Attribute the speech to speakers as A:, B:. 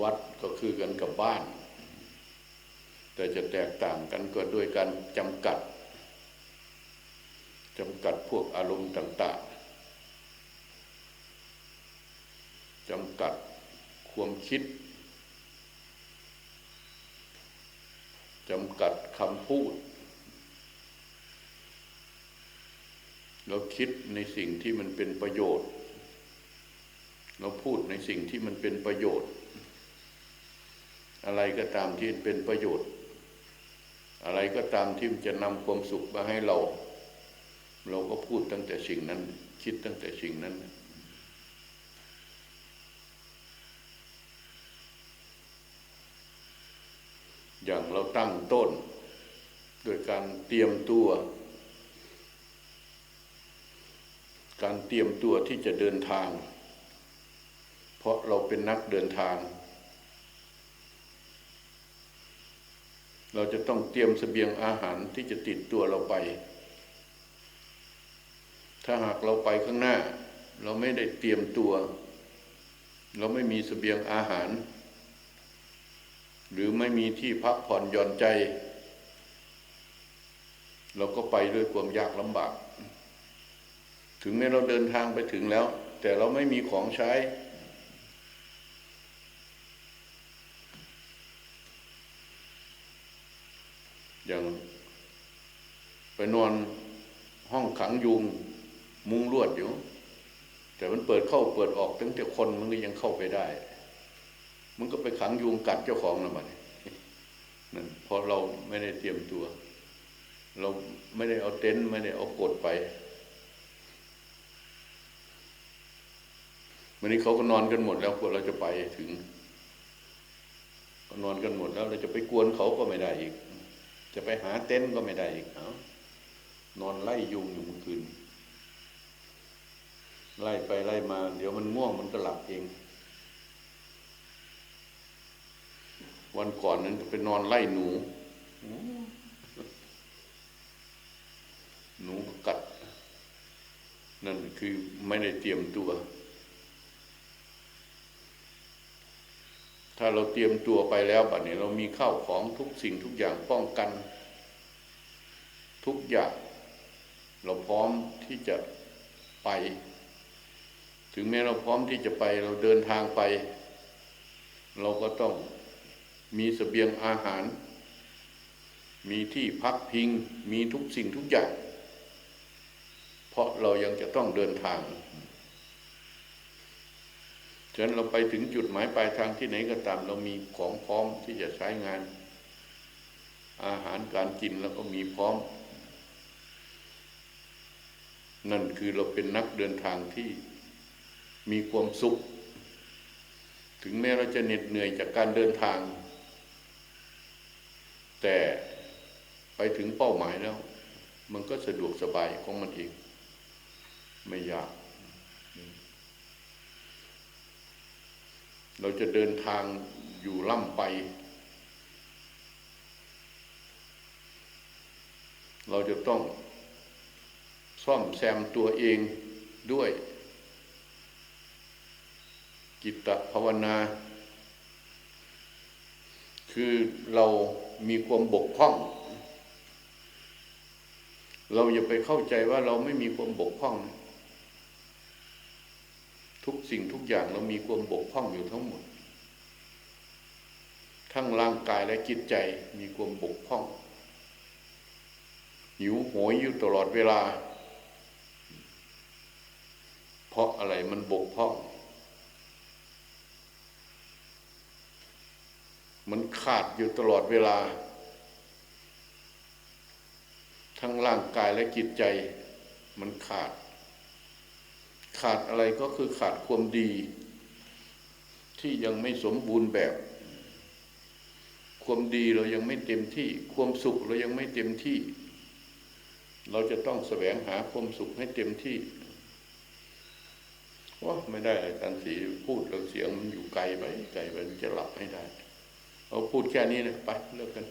A: วัดก็คือกันกับบ้าน แต่จะแตกต่างกันก็ด้วยการจำกัดจำกัดพวกอารมณ์ต่าง ๆจำกัดความคิดจำกัดคำพูด เราคิดในสิ่งที่มันเป็นประโยชน์ เราพูดในสิ่งที่มันเป็นประโยชน์ อะไรก็ตามที่เป็นประโยชน์ อะไรก็ตามที่มันจะนำความสุขมาให้เรา เราก็พูดตั้งแต่สิ่งนั้น คิดตั้งแต่สิ่งนั้น อย่างเราตั้งต้นโดยการเตรียมตัว การเตรียมตัวที่จะเดินทาง เพราะเราเป็นนักเดินทาง เราจะต้องเตรียมสเสบียงอาหารที่จะติดตัวเราไป ถ้าหากเราไปข้างหน้า เราไม่ได้เตรียมตัว เราไม่มีสเสบียงอาหาร หรือไม่มีที่พักผ่อนหย่อนใจ เราก็ไปด้วยความยากลำบาก ถึงแม้เราเดินทางไปถึงแล้ว แต่เราไม่มีของใช้ อย่างไปนอนห้องขังยุงมุงลวดอยู่ แต่มันเปิดเข้าเปิดออกตั้งแต่คนมันก็ยังเข้าไปได้ มันก็ไปขังยุงกัดเจ้าของแล้วมันนั่นเพราะเราไม่ได้เตรียมตัว เราไม่ได้เอาเต็นท์ไม่ได้เอากดไปวันนี้เขาก็นอนกันหมดแล้วกว่าเราจะไปถึงก็นอนกันหมดแล้วเราจะไปกวนเขาก็ไม่ได้อีก จะไปหาเต็นท์ก็ไม่ได้อีกเอานอนไล่ยุงอยู่เมื่อคืน ไล่ไปไล่มา เดี๋ยวมันง่วงมันก็หลับเอง วันก่อนนั้นไปนอนไล่หนู หนูกัด นั่นคือไม่ได้เตรียมตัว ถ้าเราเตรียมตัวไปแล้วบัดนี้เรามีข้าวของทุกสิ่งทุกอย่างป้องกัน ทุกอย่าง เราพร้อมที่จะไป ถึงแม้เราพร้อมที่จะไป เราเดินทางไป เราก็ต้องมีสเสบียงอาหาร มีที่พักพิง มีทุกสิ่งทุกอย่าง เพราะเรายังจะต้องเดินทาง ฉะนั้นเราไปถึงจุดหมายปลายทางที่ไหนก็ตาม เรามีของพร้อมที่จะใช้งาน อาหารการกินแล้วก็มีพร้อม นั่นคือเราเป็นนักเดินทางที่มีความสุข ถึงแม้เราจะเหน็ดเหนื่อยจากการเดินทาง แต่ไปถึงเป้าหมายแล้ว มันก็สะดวกสบายของมันเองไม่ยาก เราจะเดินทางอยู่ล่ำไป เราจะต้องซ่อมแซมตัวเองด้วย กิตตภาวนา คือเรามีความบกพร่อง เราอย่าไปเข้าใจว่าเราไม่มีความบกพร่อง ทุกสิ่งทุกอย่างเรามีความบกพร่องอยู่ทั้งหมด ทั้งร่างกายและจิตใจมีความบกพร่อง หิวโหยอยู่ตลอดเวลา เพราะอะไรมันบกพร่อง มันขาดอยู่ตลอดเวลา ทั้งร่างกายและจิตใจมันขาด ขาดอะไรก็คือขาดความดี ที่ยังไม่สมบูรณ์แบบ ความดีเรายังไม่เต็มที่ ความสุขเรายังไม่เต็มที่ เราจะต้องแสวงหาความสุขให้เต็มที่ว่าไม่ได้อาจารย์สีพูดแล้วเสียงมันอยู่ไกลไปไกลไปจะหลับไม่ได้เราพูดแค่นี้นะไปเลิกกัน